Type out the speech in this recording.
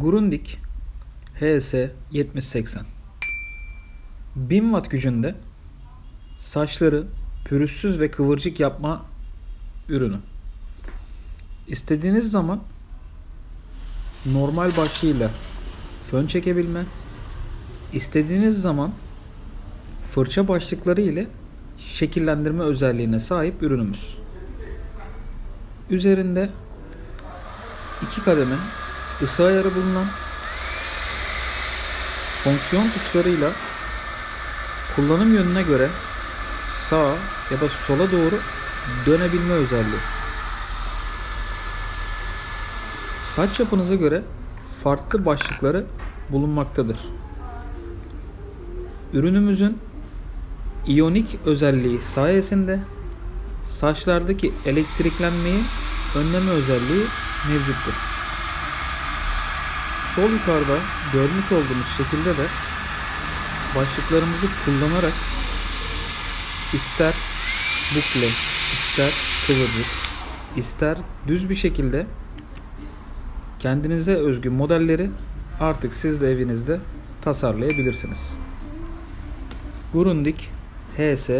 Grundig HS 7080 1000 watt gücünde saçları pürüzsüz ve kıvırcık yapma ürünü. İstediğiniz zaman normal başlığıyla fön çekebilme, istediğiniz zaman fırça başlıkları ile şekillendirme özelliğine sahip ürünümüz. Üzerinde iki kademe ısı ayarı bulunan fonksiyon tuşlarıyla kullanım yönüne göre sağa ya da sola doğru dönebilme özelliği. Saç yapınıza göre farklı başlıkları bulunmaktadır. Ürünümüzün iyonik özelliği sayesinde saçlardaki elektriklenmeyi önleme özelliği mevcuttur. Sol yukarıda görmüş olduğumuz şekilde de başlıklarımızı kullanarak ister bukle, ister kıvırcık, ister düz bir şekilde kendinize özgü modelleri artık siz de evinizde tasarlayabilirsiniz. Grundig HS